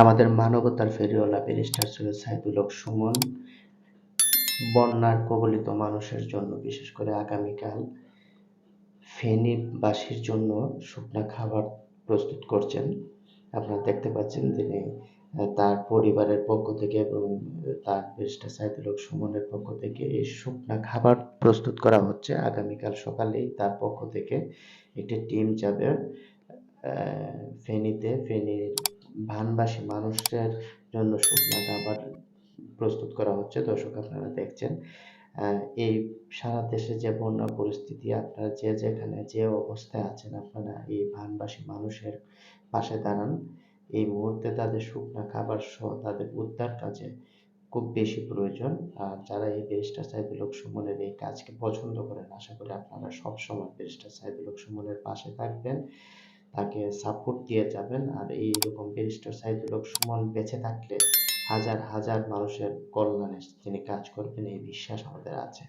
আমাদের মানবতার ফেরিওয়ালা ব্যারিস্টার সৈয়দ সাইদুল হক সুমন। বন্যার কবলিত মানুষের জন্য, বিশেষ করে আগামীকাল ফেনীবাসীর জন্য শুকনা খাবার প্রস্তুত করছেন। আপনারা দেখতে পাচ্ছেন তিনি তার পরিবারের পক্ষ থেকে এবং তার ব্যারিস্টার সাইদুল হক সুমনের পক্ষ থেকে এই শুকনা খাবার প্রস্তুত করা হচ্ছে। আগামীকাল সকালেই তার পক্ষ থেকে একটি টিম যাবে ফেনীতে, ফেনীর ভানবাসী মানুষের জন্য শুকনা খাবার প্রস্তুত করা হচ্ছে। দর্শক, আপনারা দেখছেন এই সারা দেশে যে বন্যা পরিস্থিতি, আপনারা যে যেখানে যে অবস্থায় আছেন, আপনারা এই ভানবাসী মানুষের পাশে দাঁড়ান। এই মুহূর্তে তাদের শুকনা খাবার সহ তাদের উদ্ধার কাজে খুব বেশি প্রয়োজন। আর যারা এই ব্যারিস্টার সাইদুল হক সুমনের এই কাজকে পছন্দ করেন, আশা করি আপনারা সবসময় ব্যারিস্টার সাইদুল হক সুমনের পাশে থাকবেন। তাকে সাপোর্ট দিয়ে যাবেন। আর এইরকম ব্যারিস্টার সাইদুল লোক সুমন বেঁচে থাকলে হাজার হাজার মানুষের কল্যাণে তিনি কাজ করবেন, এই বিশ্বাস আমাদের আছে।